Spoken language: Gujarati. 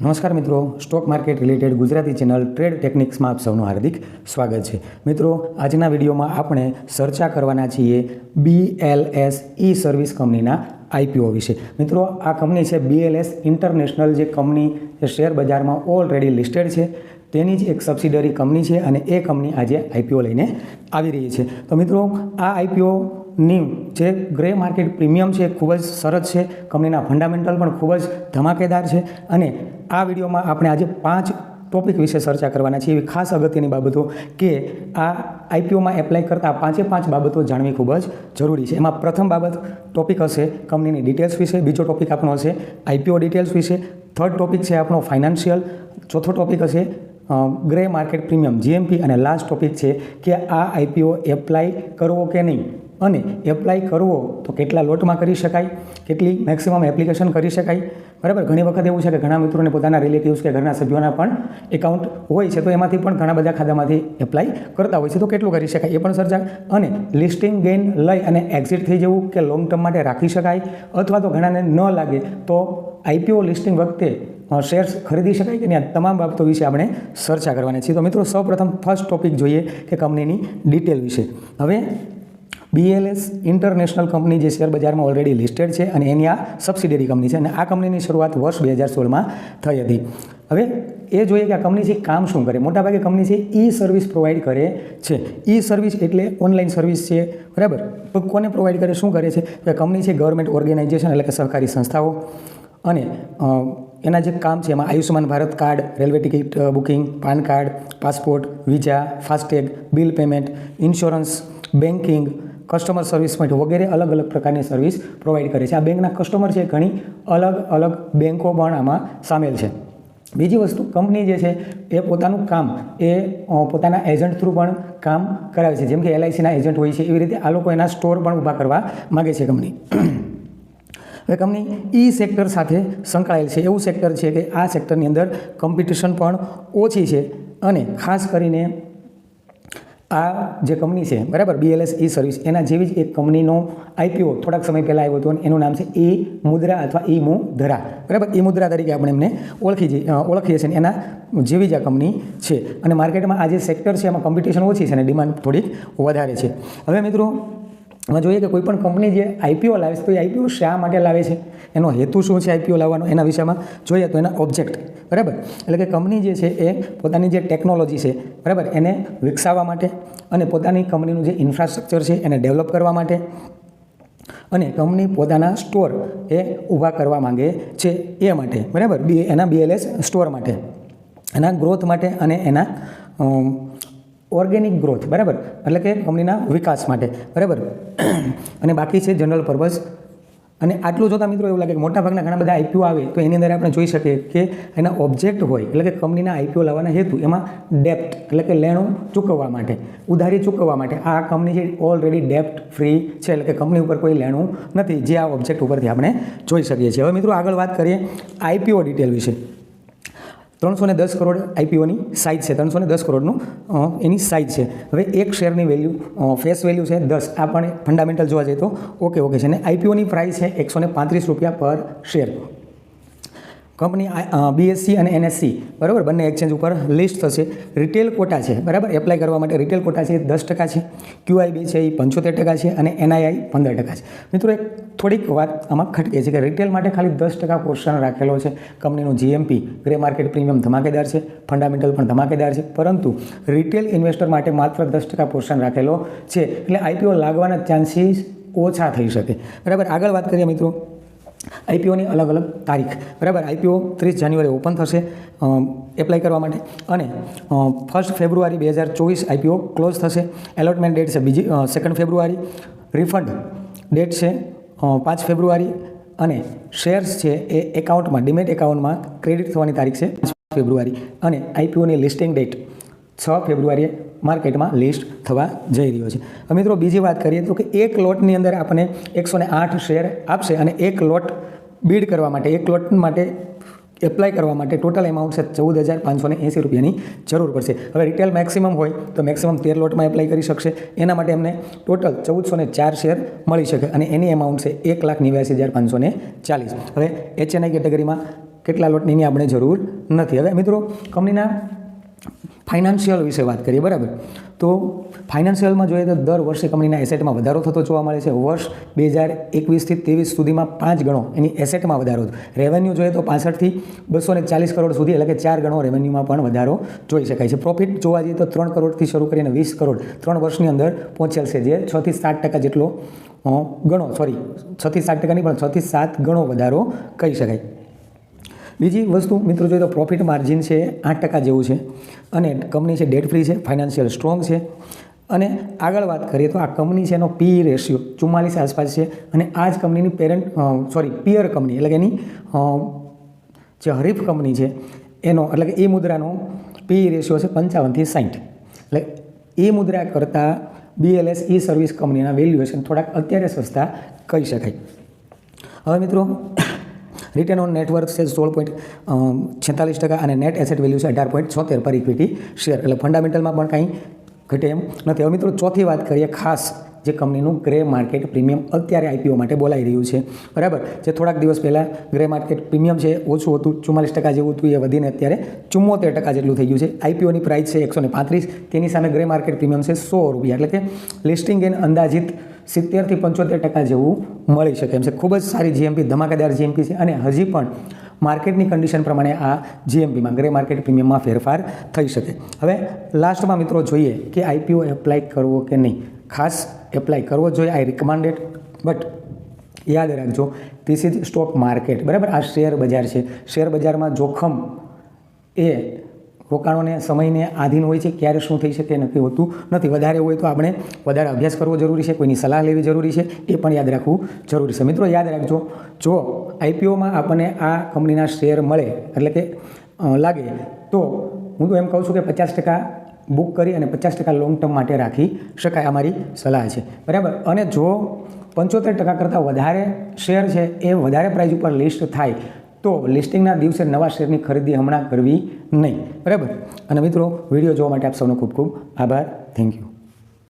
નમસ્કાર મિત્રો, stock market related Gujarati channel trade ટેકનિક્સમાં આપ સૌનું હાર્દિક સ્વાગત છે. મિત્રો, આજના વિડીયોમાં આપણે ચર્ચા કરવાના છીએ બીએલએસ ઈ સર્વિસ કંપનીના આઈપીઓ વિશે. મિત્રો, આ કંપની છે બીએલએસ ઇન્ટરનેશનલ જે કંપની શેર બજારમાં ઓલરેડી લિસ્ટેડ છે. તેની જ એક સબસિડરી કંપની છે અને એ કંપની આજે આઈપીઓ લઈને આવી રહી છે. તો મિત્રો, આ આઈપીઓની જે ગ્રે માર્કેટ પ્રીમિયમ છે ખૂબ જ સરસ છે. કંપનીના ફંડામેન્ટલ પણ ખૂબ જ ધમાકેદાર છે. અને આ વિડીયોમાં આપણે આજે પાંચ ટોપિક વિશે ચર્ચા કરવાના છે એવી ખાસ અગત્યની બાબતો કે આ આઈપીઓમાં એપ્લાય કરતાં પાંચે પાંચ બાબતો જાણવી ખૂબ જ જરૂરી છે. એમાં પ્રથમ બાબત ટોપિક હશે કંપનીની ડિટેલ્સ વિશે, બીજો ટોપિક આપણો હશે આઈપીઓ ડિટેલ્સ વિશે, થર્ડ ટોપિક છે આપણો ફાઇનાન્શિયલ, ચોથો ટોપિક હશે ગ્રે માર્કેટ પ્રીમિયમ, જીએમપી, અને લાસ્ટ ટોપિક છે કે આ આઈપીઓ એપ્લાય કરવો કે નહીં. અને એપ્લાય કરવો તો કેટલા લોટમાં કરી શકાય, કેટલી મેક્સિમમ એપ્લિકેશન કરી શકાય. બરાબર? ઘણી વખત એવું છે કે ઘણા મિત્રોને પોતાના રિલેટિવ્સ કે ઘરના સભ્યોના પણ એકાઉન્ટ હોય છે, તો એમાંથી પણ ઘણા બધા ખાતામાંથી એપ્લાય કરતા હોય છે. તો કેટલું કરી શકાય એ પણ સર્જા અને લિસ્ટિંગ ગેઇન લઈ અને એક્ઝિટ થઈ જવું કે લોંગ ટર્મ માટે રાખી શકાય, અથવા તો ઘણાને ન લાગે, તો આઈપીઓ લિસ્ટિંગ વખતે શેર્સ ખરીદી શકાય કે આ તમામ બાબતો વિશે આપણે ચર્ચા કરવાની છે. તો મિત્રો, સૌપ્રથમ ફર્સ્ટ ટોપિક જોઈએ કે કંપનીની ડિટેલ વિશે. હવે બીએલએસ ઇન્ટરનેશનલ કંપની જે શેર બજારમાં ઓલરેડી લિસ્ટેડ છે અને એની આ સબસિડરી કંપની છે અને આ કંપનીની શરૂઆત વર્ષ બે હજાર સોળમાં થઈ હતી. હવે એ જોઈએ કે આ કંપની છે કામ શું કરે? મોટાભાગે કંપની છે ઈ સર્વિસ પ્રોવાઈડ કરે છે. ઈ સર્વિસ એટલે ઓનલાઈન સર્વિસ છે, બરાબર? કોને પ્રોવાઈડ કરે? શું કરે છે? કે કંપની છે ગવર્મેન્ટ ઓર્ગેનાઇઝેશન એટલે કે સહકારી સંસ્થાઓ. અને એના જે કામ છે એમાં Ayushman Bharat card railway ticket booking PAN card passport visa FASTag bill payment insurance banking customer service point વગેરે અલગ અલગ પ્રકારની સર્વિસ પ્રોવાઈડ કરે છે. આ બેંકના કસ્ટમર છે ઘણી અલગ અલગ બેંકો પણ આમાં સામેલ છે. બીજી વસ્તુ કંપની જે છે એ પોતાનું કામ એ પોતાના એજન્ટ થ્રુ પણ કામ કરાવે છે. જેમ કે એલઆઈસીના એજન્ટ હોય છે, એવી રીતે આ લોકો એના સ્ટોર પણ ઊભા કરવા માગે છે કંપની હવે કંપની ઈ સેક્ટર સાથે સંકળાયેલ છે. એવું સેક્ટર છે કે આ સેક્ટરની અંદર કોમ્પિટિશન પણ ઓછી છે અને ખાસ કરીને આ જે કંપની છે, બરાબર? બીએલએસ ઈ સર્વિસ એના જેવી જ એક કંપનીનો આઈપીઓ થોડાક સમય પહેલાં આવ્યો હતો એનું નામ છે ઈ મુદ્રા અથવા ઈ મુદ્રા બરાબર? ઈ મુદ્રા તરીકે આપણે એમને ઓળખી જઈએ ઓળખીએ છીએ એના જેવી જ આ કંપની છે. અને માર્કેટમાં આ જે સેક્ટર છે, એમાં કોમ્પિટિશન ઓછી છે અને ડિમાન્ડ થોડીક વધારે છે. હવે મિત્રો એમાં જોઈએ કે કોઈ પણ કંપની જે આઈપીઓ લાવે છે, તો એ આઈપીઓ શા માટે લાવે છે? એનો હેતુ શું છે આઈપીઓ લાવવાનો? એના વિષયમાં જોઈએ તો એના ઓબ્જેક્ટ બરાબર? એટલે કે કંપની જે છે એ પોતાની જે ટેકનોલોજી છે, બરાબર? એને વિકસાવવા માટે અને પોતાની કંપનીનું જે ઇન્ફ્રાસ્ટ્રક્ચર છે, એને ડેવલપ કરવા માટે અને કંપની પોતાના સ્ટોર એ ઊભા કરવા માંગે છે, એ માટે, બરાબર? બી એના બીએલએસ સ્ટોર માટે. એના ગ્રોથ માટે અને એના ઓર્ગેનિક ગ્રોથ બરાબર? એટલે કે કંપનીના વિકાસ માટે, બરાબર? અને બાકી છે જનરલ પર્પઝ અને આટલું જોતા મિત્રો એવું લાગે કે મોટાભાગના ઘણા બધા આઈપીઓ આવે, તો એની અંદર આપણે જોઈ શકીએ કે એના ઓબ્જેક્ટ હોય, એટલે કે કંપનીના આઈપીઓ લાવવાના હેતુ, એમાં ડેપ્ટ એટલે કે લેણું ચૂકવવા માટે, ઉધારી ચૂકવવા માટે. આ કંપની છે ઓલરેડી ડેપ્ટ ફ્રી છે, એટલે કે કંપની ઉપર કોઈ લેણું નથી, જે આ ઓબ્જેક્ટ ઉપરથી આપણે જોઈ શકીએ છીએ. હવે મિત્રો આગળ વાત કરીએ આઈપીઓ ડિટેલ વિશે. ત્રણસો ને દસ કરોડ આઈપીઓની સાઇઝ છે. ત્રણસો ને દસ કરોડનું એની સાઇઝ છે. હવે એક શેરની વેલ્યુ ફેસ વેલ્યુ છે દસ. આ પણ ફંડામેન્ટલ જોવા જઈએ તો ઓકે ઓકે છે. અને આઈપીઓની પ્રાઇસ છે એકસો ને પાંત્રીસ રૂપિયા પર શેર કંપની બીએસસી અને એનએસસી બરાબર? બંને એક્સચેન્જ ઉપર લિસ્ટ થશે. રિટેલ કોટા છે, બરાબર? એપ્લાય કરવા માટે રિટેલ કોટા છે દસ ટકા છે. ક્યુઆઈ બી છે એ પંચોતેર ટકા છે અને એનઆઈઆઈ પંદર ટકા છે. મિત્રો, એક થોડીક વાત આમાં ખટકે છે કે રિટેલ માટે ખાલી દસ ટકા પોર્શન રાખેલો છે કંપનીનું જીએમપી ગ્રે માર્કેટ પ્રીમિયમ ધમાકેદાર છે ફંડામેન્ટલ પણ ધમાકેદાર છે. પરંતુ રિટેલ ઇન્વેસ્ટર માટે માત્ર દસ ટકા પોર્શન રાખેલો છે. એટલે આઈપીઓ લાગવાના ચાન્સીસ ઓછા થઈ શકે. બરાબર? આગળ વાત કરીએ મિત્રો. આઈપીઓની અલગ અલગ તારીખ. બરાબર? આઈપીઓ ત્રીસ જાન્યુઆરી ઓપન થશે એપ્લાય કરવા માટે. અને ફર્સ્ટ ફેબ્રુઆરી બે હજાર ચોવીસ આઈપીઓ ક્લોઝ થશે. એલોટમેન્ટ ડેટ છે બીજી સેકન્ડ ફેબ્રુઆરી રિફંડ ડેટ છે પાંચ ફેબ્રુઆરી અને શેર્સ છે એ એકાઉન્ટમાં ડિમેટ એકાઉન્ટમાં ક્રેડિટ થવાની તારીખ છે પાંચ ફેબ્રુઆરી અને આઈપીઓની લિસ્ટિંગ ડેટ છ ફેબ્રુઆરીએ માર્કેટમાં લિસ્ટ થવા જઈ રહ્યો છે. હવે મિત્રો બીજી વાત કરીએ તો કે એક લોટની અંદર આપણને એકસો આઠ શેર આપશે અને એક લોટ બીડ કરવા માટે, એક લોટ માટે એપ્લાય કરવા માટે ટોટલ એમાઉન્ટ છે ચૌદ હજાર પાંચસો એંસી રૂપિયાની જરૂર પડશે. હવે રિટેલ મેક્સિમમ હોય તો મેક્સિમમ તેર લોટમાં એપ્લાય કરી શકશે. એના માટે એમને ટોટલ ચૌદસો ચાર શેર મળી શકે અને એની એમાઉન્ટ છે એક લાખ નેવ્યાસી હજાર પાંચસો ને ચાલીસ. હવે એચએનઆઈ કેટેગરીમાં કેટલા લોટની આપણે જરૂર નથી. હવે મિત્રો કંપનીના ફાઇનાન્શિયલ વિશે વાત કરીએ, બરાબર? તો ફાઇનાન્શિયલમાં જોઈએ તો દર વર્ષે કંપનીના એસેટમાં વધારો થતો જોવા મળે છે. વર્ષ બે હજાર એકવીસથી ત્રેવીસ સુધીમાં પાંચ ગણો એની એસેટમાં વધારો રેવન્યુ જોઈએ તો પાસઠથી બસો ચાલીસ કરોડ સુધી, એટલે કે ચાર ગણો રેવન્યુમાં પણ વધારો જોઈ શકાય છે. પ્રોફિટ જોવા જઈએ તો ત્રણ કરોડથી શરૂ કરીને વીસ કરોડ ત્રણ વર્ષની અંદર પહોંચેલ છે, જે છથી સાત ટકા જેટલો ગણો સોરી છથી સાત ટકા નહીં, પણ છથી સાત ગણો વધારો કહી શકાય. બીજી વસ્તુ, મિત્રો, જોઈએ તો પ્રોફિટ માર્જિન છે આઠ ટકા જેવું છે અને કંપની છે ડેટ ફ્રી છે ફાઇનાન્શિયલ સ્ટ્રોંગ છે. અને આગળ વાત કરીએ તો આ કંપની છે એનો પી રેશિયો ચુમ્માલીસ આસપાસ છે અને આ જ કંપનીની પેરેન્ટ સોરી પિયર કંપની એટલે કે એની જે હરીફ કંપની છે, એનો, એટલે કે એ મુદ્રાનો પી રેશિયો છે પંચાવનથી સાઠ એટલે એ મુદ્રા કરતાં બીએલએસ ઈ સર્વિસ કંપનીના વેલ્યુએશન થોડાક અત્યારે સસ્તા કહી શકાય. હવે મિત્રો રિટર્ન ઓન નેટવર્ક છે સોળ પોઈન્ટ છેતાલીસ ટકા અને નેટ એસેટ વેલ્યુ છે અઢાર પોઈન્ટ છોતેર પર ઇક્વિટી શેર એટલે ફંડામેન્ટલમાં પણ કાંઈ ઘટે એમ નથી. હવે મિત્રો, ચોથી વાત કરીએ ખાસ જે કંપનીનું ગ્રે માર્કેટ પ્રીમિયમ અત્યારે આઈપીઓ માટે બોલાઈ રહ્યું છે. બરાબર? જે થોડાક દિવસ પહેલાં ગ્રે માર્કેટ પ્રીમિયમ છે ઓછું હતું. ચુમ્માલીસ ટકા જેવું હતું, એ વધીને અત્યારે ચુમ્મોતેર ટકા જેટલું થઈ ગયું છે. આઈપીઓની પ્રાઇસ છે એકસો તેની સામે ગ્રે માર્કેટ પ્રીમિયમ છે સો રૂપિયા. એટલે કે લિસ્ટિંગ એન અંદાજિત સિત્તેરથી પંચોતેર ટકા જેવું મળી શકે. એમ છે. ખૂબ જ સારી જીએમપી ધમાકેદાર જીએમપી છે અને હજી પણ માર્કેટની કન્ડિશન પ્રમાણે આ જીએમપીમાં ગ્રે માર્કેટ પ્રીમિયમમાં ફેરફાર થઈ શકે. હવે લાસ્ટમાં મિત્રો જોઈએ કે આઈપીઓ એપ્લાય કરવો કે નહીં. ખાસ એપ્લાય કરવો જોઈએ. આઈ રિકમાન્ડેડ બટ યાદ રાખજો ધીસ ઇઝ સ્ટોક માર્કેટ બરાબર? આ શેર બજાર છે. શેર બજારમાં જોખમ એ રોકાણોને સમયને આધીન હોય છે, ક્યારે શું થઈ શકે નક્કી હોતું નથી. વધારે હોય તો આપણે વધારે અભ્યાસ કરવો જરૂરી છે, કોઈની સલાહ લેવી જરૂરી છે, એ પણ યાદ રાખવું જરૂરી છે. મિત્રો, યાદ રાખજો, જો આઈપીઓમાં આપણને આ કંપનીના શેર મળે, એટલે કે લાગે, તો હું તો એમ કહું છું કે પચાસ ટકા બુક કરી અને પચાસ ટકા લોંગ ટર્મ માટે રાખી શકાય આ મારી સલાહ છે. બરાબર? અને જો પંચોતેર ટકા કરતાં વધારે શેર છે, એ વધારે પ્રાઇઝ ઉપર લિસ્ટ થાય તો લિસ્ટિંગના દિવસે નવા શેરની ખરીદી હમણાં કરવી નહીં. બરાબર? અને મિત્રો, વીડિયો જોવા માટે આપ સૌનો ખૂબ ખૂબ આભાર. Thank you